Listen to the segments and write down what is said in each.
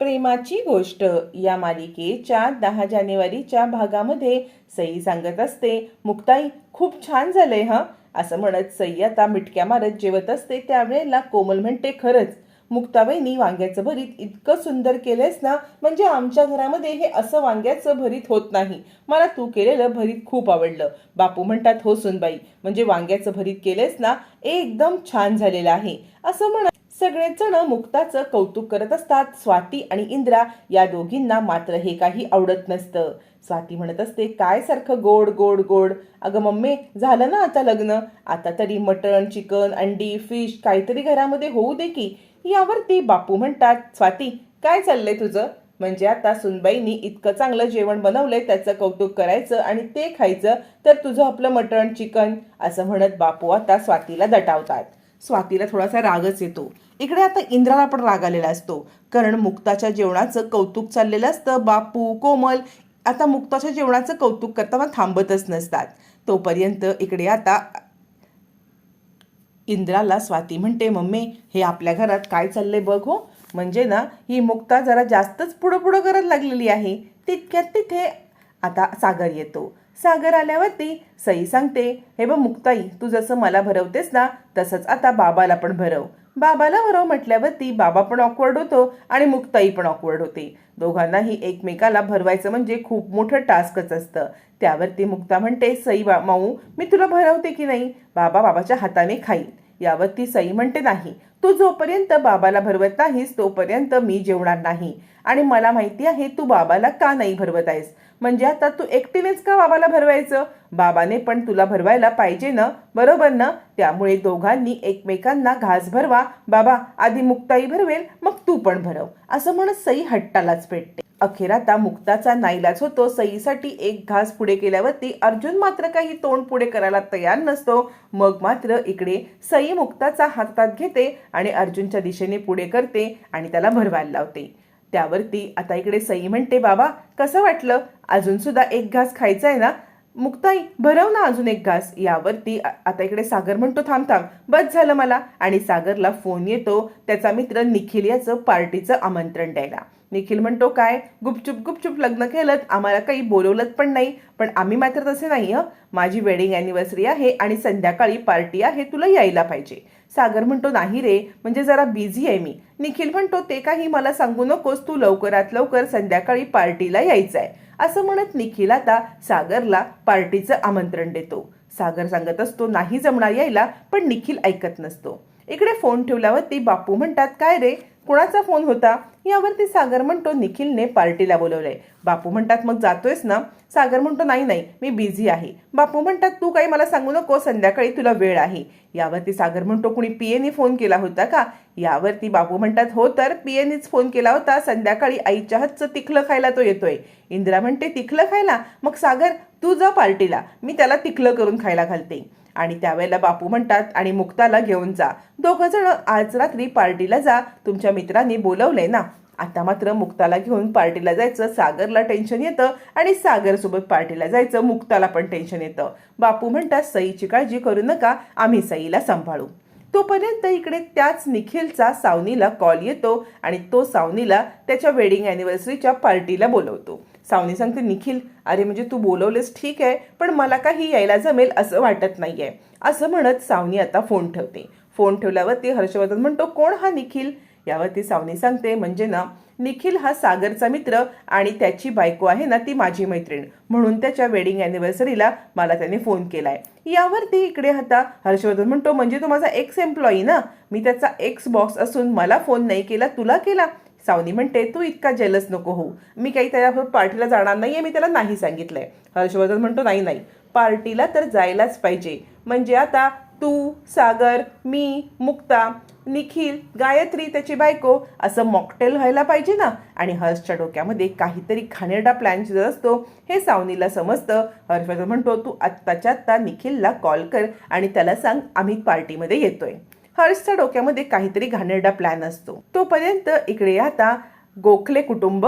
प्रेमाची गोष्ट या मालिकेच्या दहा जानेवारीच्या भागामध्ये सई सांगत असते मुक्ताई खूप छान झालंय हं? असं म्हणत सई आता मिटक्या मारत जेवत असते. त्यावेळेला कोमल म्हणते खरंच मुक्ताबाईंनी वांग्याचं भरीत इतकं सुंदर केलंयस ना म्हणजे आमच्या घरामध्ये हे असं वांग्याचं भरीत होत नाही. मला तू केलेलं भरीत खूप आवडलं. बापू म्हणतात हो सुनबाई म्हणजे वांग्याचं भरीत केलंयस ना एकदम छान झालेलं आहे. असं म्हणत सगळेच जण मुक्ताचं कौतुक करत असतात. स्वाती आणि इंद्रा या दोघींना मात्र हे काही आवडत नसतं. स्वाती म्हणत असते काय सारखं गोड गोड गोड? अगं मम्मी झालं ना आता लग्न? आता तरी मटण चिकन अंडी फिश काहीतरी घरामध्ये होऊ दे की. यावरती बापू म्हणतात स्वाती काय चाललंय तुझं? म्हणजे आता सुनबाईंनी इतकं चांगलं जेवण बनवलंय त्याचं कौतुक करायचं आणि ते खायचं तर तुझं आपलं मटण चिकन असं म्हणत बापू आता स्वातीला दटावतात. स्वातीला थोडासा रागच येतो. इकडे आता इंद्राला पण राग आलेला असतो. कारण मुक्ताच्या जेवणाचं कौतुक चाललेलं असतं. बापू कोमल आता मुक्ताच्या जेवणाचं कौतुक करताना थांबतच नसतात. तोपर्यंत इकडे आता इंद्राला स्वाती म्हणते मम्मी हे आपल्या घरात काय चाललंय बघ हो. म्हणजे ना ही मुक्ता जरा जास्तच पुढं पुढं करत लागलेली आहे. तितक्यात तिथे आता सागर येतो. सागर आल्यावरती सई सांगते हे बघ मुक्ताई तू जसं मला भरवतेस ना तसंच आता बाबाला पण भरव. बाबाला भरव म्हटल्यावरती बाबा पण ऑकवर्ड होतो आणि मुक्ताई पण ऑकवर्ड होते. दोघांनाही एकमेकाला भरवायचं म्हणजे खूप मोठं टास्कच असतं. त्यावरती मुक्ता म्हणते सई बा माऊ मी तुला भरवते की नाही? बाबा बाबाच्या हाताने यावर ती सई म्हणते नाही तू जोपर्यंत बाबाला भरवत नाहीस तोपर्यंत मी जेवणार नाही. आणि मला माहिती आहे तू बाबाला का नाही भरवत आहेस? म्हणजे आता तू एकटीनेच का बाबाला भरवायचं? बाबाने पण तुला भरवायला पाहिजे ना? बरोबर ना? त्यामुळे दोघांनी एकमेकांना घास भरवा. बाबा आधी मुक्ताई भरवेल मग तू पण भरव. असं म्हणत सई हट्टालाच पेटते. अखेर आता मुक्ताचा नाईलाज होतो. सईसाठी एक घास पुढे केल्यावरती अर्जुन मात्र काही तोंड पुढे करायला तयार नसतो. मग मात्र इकडे सई मुक्ताचा हातात घेते आणि अर्जुनच्या दिशेने पुढे करते आणि त्याला भरवायला लावते. त्यावरती आता इकडे सई म्हणते बाबा कसं वाटलं? अजून सुद्धा एक घास खायचा आहे ना? मुक्ताई भरव ना अजून एक घास. यावरती आता इकडे सागर म्हणतो थांब थांब बस झालं मला. आणि सागरला फोन येतो त्याचा मित्र निखिल याचं पार्टीचं आमंत्रण द्यायला. निखिल म्हणतो काय? गुपचूप गुपचूप लग्न केलं आम्हाला काही बोलवलं पण नाही. पण आम्ही मात्र तसे नाही हं. माझी वेडिंग अॅनिव्हर्सरी आहे आणि संध्याकाळी पार्टी आहे. तुला यायला पाहिजे. सागर म्हणतो नाही रे. म्हणजे जरा बिझी आहे मी. निखिल म्हणतो ते काही मला सांगू नकोस. तू लवकरात लवकर संध्याकाळी पार्टीला यायचं आहे असं म्हणत निखिल आता सागरला पार्टीचं आमंत्रण देतो. सागर सांगत असतो नाही जमणार यायला. पण निखिल ऐकत नसतो. इकडे फोन ठेवल्यावरती बापू म्हणतात काय रे? कुणाचा फोन होता? यावरती सागर म्हणतो निखिलने पार्टीला बोलवलंय. बापू म्हणतात मग जातोयस ना? सागर म्हणतो नाही नाही मी बिझी आहे. बापू म्हणतात तू काही मला सांगू नको संध्याकाळी तुला वेळ आहे. यावरती सागर म्हणतो कुणी पीएने फोन केला होता का? यावरती बापू म्हणतात हो तर पीएनेच फोन केला होता. संध्याकाळी आईच्या हातचं तिखलं खायला तो येतोय. इंदिरा म्हणते तिखलं खायला? मग सागर तू जा पार्टीला मी त्याला तिखलं करून खायला घालते. आणि त्यावेळेला बापू म्हणतात आणि मुक्ताला घेऊन जा. दोघं जण आज रात्री पार्टीला जा. तुमच्या मित्रांनी बोलवलंय ना. आता मात्र मुक्ताला घेऊन पार्टीला जायचं सागरला टेन्शन येतं आणि सागरसोबत पार्टीला जायचं मुक्ताला पण टेन्शन येतं. बापू म्हणतात सईची काळजी करू नका आम्ही सईला सांभाळू. तोपर्यंत इकडे त्याच निखिलचा सावनीला कॉल येतो आणि तो सावनीला त्याच्या वेडिंग अॅनिव्हर्सरीच्या पार्टीला बोलवतो. सावनी सांगते निखिल अरे म्हणजे तू बोलवलेस ठीक आहे पण मला काही यायला जमेल असं वाटत नाही आहे असं म्हणत सावनी आता फोन ठेवते. फोन ठेवल्यावरती हर्षवर्धन म्हणतो कोण हा निखिल? यावरती सावनी सांगते म्हणजे ना निखिल हा सागरचा मित्र आणि त्याची बायको आहे ना ती माझी मैत्रीण. म्हणून त्याच्या वेडिंग अॅनिव्हर्सरीला मला त्याने फोन केलाय. यावरती इकडे आता हर्षवर्धन म्हणतो म्हणजे तो माझा एक्स एम्प्लॉई ना? मी त्याचा एक्स बॉक्स असून मला फोन नाही केला तुला केला? सावनी म्हणते तू इतका जेलस नको हो मी काही त्याच्याबरोबर पार्टीला जाणार नाहीये मी त्याला नाही सांगितलंय. हर्षवर्धन म्हणतो नाही नाही. पार्टीला तर जायलाच पाहिजे. म्हणजे आता तू सागर मी मुक्ता निखिल गायत्री त्याची बायको असं मॉकटेल व्हायला पाहिजे ना. आणि हर्षच्या डोक्यामध्ये काहीतरी घाणेरडा प्लॅन जर असतो हे सावनीला समजतं. हर्षवर्धन म्हणतो तू आत्ताच्या आत्ता निखिलला कॉल कर आणि त्याला सांग आम्ही पार्टीमध्ये येतोय. हर्षच्या डोक्यामध्ये काहीतरी घाणेरडा प्लॅन असतो. तोपर्यंत इकडे आता गोखले कुटुंब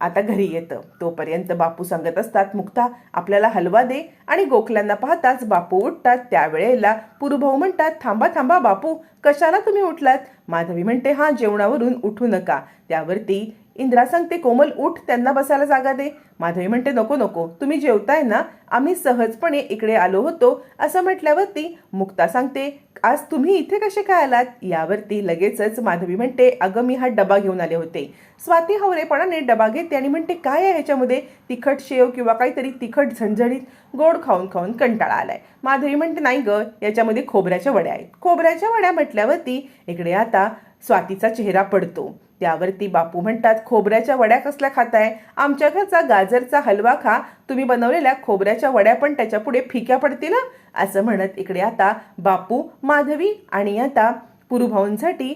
आता घरी येतं. तोपर्यंत बापू सांगत असतात मुक्ता आपल्याला हलवा दे. आणि गोखल्यांना पाहताच बापू उठतात. त्यावेळेला पुरुभाऊ म्हणतात थांबा थांबा बापू कशाला तुम्ही उठलात? माधवी म्हणते हा जेवणावरून उठू नका. त्यावरती इंद्रा सांगते कोमल उठ त्यांना बसायला जागा दे. माधवी म्हणते नको नको. तुम्ही जेवताय ना आम्ही सहजपणे इकडे आलो होतो. असं म्हटल्यावरती मुक्ता सांगते आज तुम्ही इथे कसे काय आलात? यावरती लगेचच माधवी म्हणते अगं मी हा डबा घेऊन आले होते. स्वाती हवरेपणाने डबा घेते आणि म्हणते काय आहे ह्याच्यामध्ये? तिखट शेव किंवा काहीतरी तिखट झणझणीत गोड खाऊन खाऊन कंटाळा आलाय. माधवी म्हणते नाही ग याच्यामध्ये खोबऱ्याच्या वड्या आहेत. खोबऱ्याच्या वड्या म्हटल्यावरती इकडे आता स्वातीचा चेहरा पडतो. त्यावरती बापू म्हणतात खोबऱ्याच्या वड्या कसल्या खाताय? आमच्या घरचा गाजरचा हलवा खा. तुम्ही बनवलेल्या खोबऱ्याच्या वड्या पण त्याच्या पुढे फिक्या पडतील असं म्हणत इकडे आता बापू माधवी आणि आता पुरुभाऊंसाठी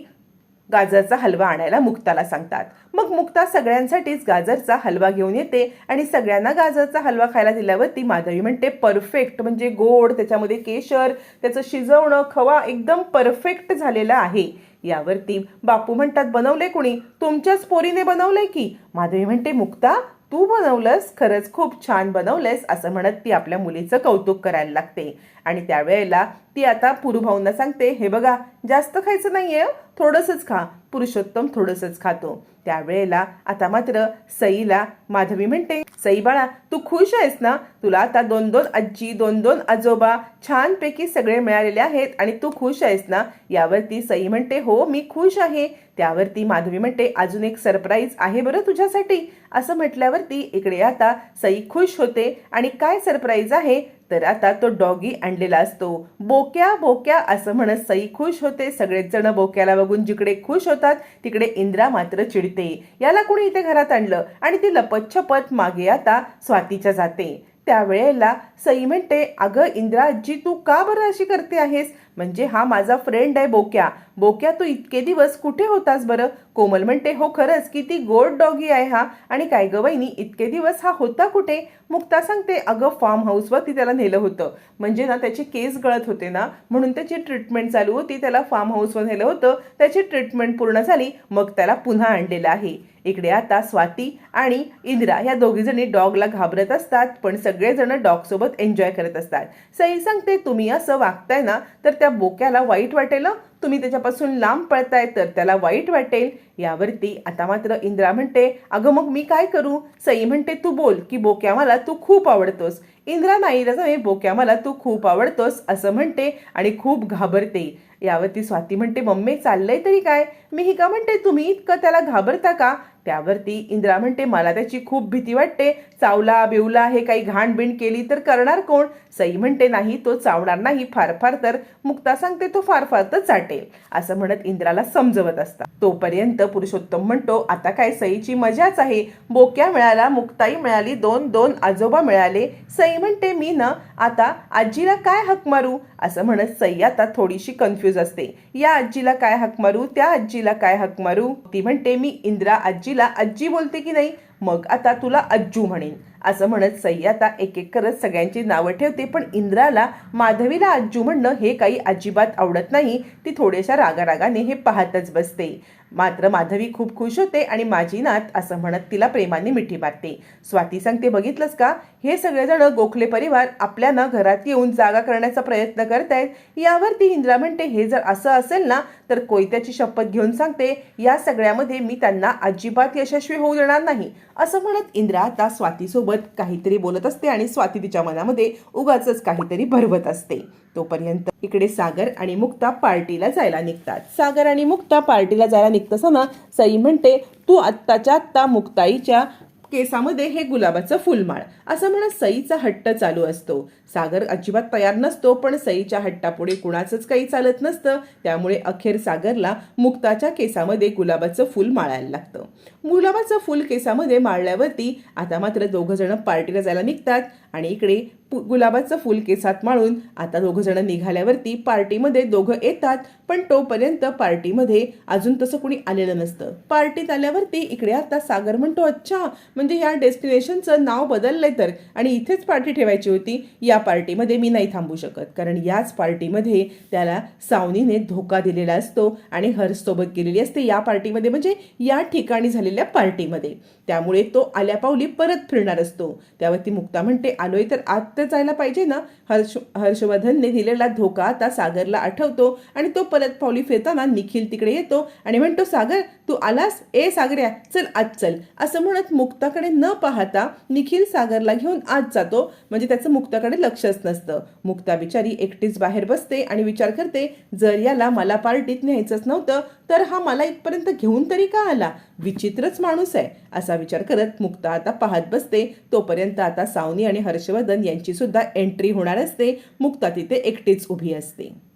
गाजरचा हलवा आणायला मुक्ताला सांगतात. मग मुक्ता सगळ्यांसाठीच गाजरचा हलवा घेऊन येते आणि सगळ्यांना गाजरचा हलवा खायला दिल्यावर ती माधवी म्हणते परफेक्ट म्हणजे गोड त्याच्यामध्ये केशर त्याचं शिजवणं खवा एकदम परफेक्ट झालेला आहे. यावरती बापू म्हणतात बनवले कुणी? तुमच्याच पोरीने बनवलंय की? माधवी म्हणते मुक्ता तू बनवलंस खरंच खूप छान बनवलंस असं म्हणत ती आपल्या मुलीचं कौतुक करायला लागते. आणि त्यावेळेला ती आता पुरुभाऊंना सांगते हे बघा जास्त खायचं नाहीये आहे थोडंसंच खा. पुरुषोत्तम थोडंसंच खातो. त्यावेळेला आता मात्र सईला माधवी म्हणते सई बाळा तू खुश आहेस ना? तुला आता दोन दोन आजी दोन दोन आजोबा छानपैकी सगळे मिळालेले आहेत आणि तू खुश आहेस ना? यावरती सई म्हणते हो मी खुश आहे. त्यावरती माधवी म्हणते अजून एक सरप्राईज आहे बरं तुझ्यासाठी. असं म्हटल्यावरती इकडे आता सई खुश होते आणि काय सरप्राईज आहे? तर आता तो डॉगी आणलेला असतो. बोक्या बोक्या असं म्हणत सई खुश होते. सगळेच जण बोक्याला बघून जिकडे खुश होतात तिकडे इंद्रा मात्र चिडते. याला कुणी इथे घरात आणलं? आणि ती लपतछपत मागे आता स्वातीच्या जाते. त्यावेळेला सई म्हणते अगं इंद्रा आजी तू का बरं अशी करते आहेस? म्हणजे हा माझा फ्रेंड आहे बोक्या. बोक्या तू इतके दिवस कुठे होतास बरं? कोमल म्हणते हो खरंच किती गोड डॉगी आहे हा. आणि काय गं वहिनी इतके दिवस हा होता कुठे? मुक्ता सांगते अगं फार्म हाऊसवरती त्याला नेलं होतं. म्हणजे ना त्याचे केस गळत होते ना म्हणून त्याची ट्रीटमेंट चालू होती त्याला फार्म हाऊसवर नेलं होतं. त्याची ट्रीटमेंट पूर्ण झाली मग त्याला पुन्हा आणलेलं आहे. इकडे आता स्वाती आणि इंदिरा या दोघीजणी डॉगला घाबरत असतात पण सगळेजण डॉगसोबत एन्जॉय करत असतात. सई सांगते तुम्ही असं वागताय ना तर त्या बोक्याला वाईट वाटेल तुम्ही त्याच्यापासून लांब पळताय तर त्याला वाईट वाटेल. यावरती आता मात्र इंद्रा म्हणते अगं मग मी काय करू? सई म्हणते तू बोल की बोक्या मला तू खूप आवडतोस. इंद्रा नाही बोक्या मला तू खूप आवडतोस असं म्हणते आणि खूप घाबरते. यावरती स्वाती म्हणते मम्मी चाललंय तरी काय? मी ही का म्हणते तुम्ही इतकं त्याला घाबरता का? त्यावरती इंद्रा म्हणते मला त्याची खूप भीती वाटते. चावला बिवला हे काही घाणबिण केली तर करणार कोण? सई म्हणते नाही तो चावणार नाही. फार फार तर मुक्ता सांगते तो फार फार तर चाटेल. असं म्हणत इंद्राला समजवत असता तोपर्यंत पुरुषोत्तम म्हणतो आता काय सईची मजाच आहे. बोक्या मिळाला मुक्ताई मिळाली दोन दोन आजोबा मिळाले. सई म्हणते मी ना आता आजीला काय हक मारू? असं म्हणत सई आता थोडीशी कन्फ्यूज असते. या आजीला काय हक मारू? त्या आजीला काय हक मारू? ती म्हणते मी इंद्रा आजीला आजी बोलते की नाही? मग आता तुला अज्जू म्हणेन. असं म्हणत सई आता एक एक करत सगळ्यांची नावं ठेवते पण इंद्राला माधवीला अज्जू म्हणणं हे काही अजिबात आवडत नाही. ती थोड्याशा रागारागाने हे पाहतच बसते. मात्र माधवी खूप खुश होते आणि माझी नात असं म्हणत तिला प्रेमाने मिठी मारते. स्वाती सांगते बघितलंस का? हे सगळेजण गोखले परिवार आपल्याला घरात येऊन जागा करण्याचा प्रयत्न करतायत. यावरती इंद्रा म्हणते हे जर असं असेल ना तर कोयत्याची शपथ घेऊन सांगते या सगळ्यामध्ये मी त्यांना अजिबात यशस्वी होऊ देणार नाही. असं म्हणत इंद्रा आता स्वातीसोबत काहीतरी बोलत असते आणि स्वाती तिच्या मनामध्ये उगाच काहीतरी भरवत असते. तोपर्यंत इकडे सागर आणि मुक्ता पार्टीला जायला निघतात. सागर आणि मुक्ता पार्टीला जायला निघताना सई म्हणते तू आत्ताच्या आत्ता मुक्ताईच्या केसामध्ये हे गुलाबाचं फुलमाळ असं म्हणत सईचा हट्ट चालू असतो. सागर अजिबात तयार नसतो पण सईच्या हट्टापुढे कुणाचंच काही चालत नसतं. त्यामुळे अखेर सागरला मुक्ताच्या केसामध्ये गुलाबाचं फूल माळायला लागतं. गुलाबाचं फूल केसामध्ये माळल्यावरती आता मात्र दोघं जण पार्टीला जायला निघतात. आणि इकडे पु- गुलाबाचं फूल केसात माळून आता दोघं जण निघाल्यावरती पार्टीमध्ये दोघं येतात पण तोपर्यंत पार्टीमध्ये अजून तसं कुणी आलेलं नसतं. पार्टीत आल्यावरती इकडे आता सागर म्हणतो अच्छा म्हणजे या डेस्टिनेशनचं नाव बदललंय तर. आणि इथेच पार्टी ठेवायची होती. या पार्टीमध्ये मी नाही थांबू शकत कारण याच पार्टीमध्ये त्याला सावनीने धोका दिलेला असतो आणि हर्षसोबत गेलेली असते या पार्टीमध्ये म्हणजे या ठिकाणी झालेल्या पार्टीमध्ये. त्यामुळे तो आल्यापावली परत फिरणार असतो. त्यावरती मुक्ता म्हणते आलोय तर आत तर जायला पाहिजे ना? हर्ष हर्षवर्धनने दिलेला धोका आता सागरला आठवतो आणि तो परत पावली फिरताना निखिल तिकडे येतो आणि म्हणतो सागर तू आलास? ए सागर्या चल आज चल. असं म्हणत मुक्ताकडे न पाहता निखिल सागरला घेऊन आत जातो. म्हणजे त्याचं मुक्ताकडे लक्षच नसतं. मुक्ता बिचारी एकटीच बाहेर बसते आणि विचार करते जर याला मला पार्टीत न्यायचंच नव्हतं तर हा मला इथपर्यंत घेऊन तरी का आला? विचित्रच माणूस आहे असा विचार करत मुक्ता आता पाहत बसते. तोपर्यंत आता सावनी आणि हर्षवर्धन यांची सुद्धा एंट्री होणार असते. मुक्ता तिथे एकटीच उभी असते.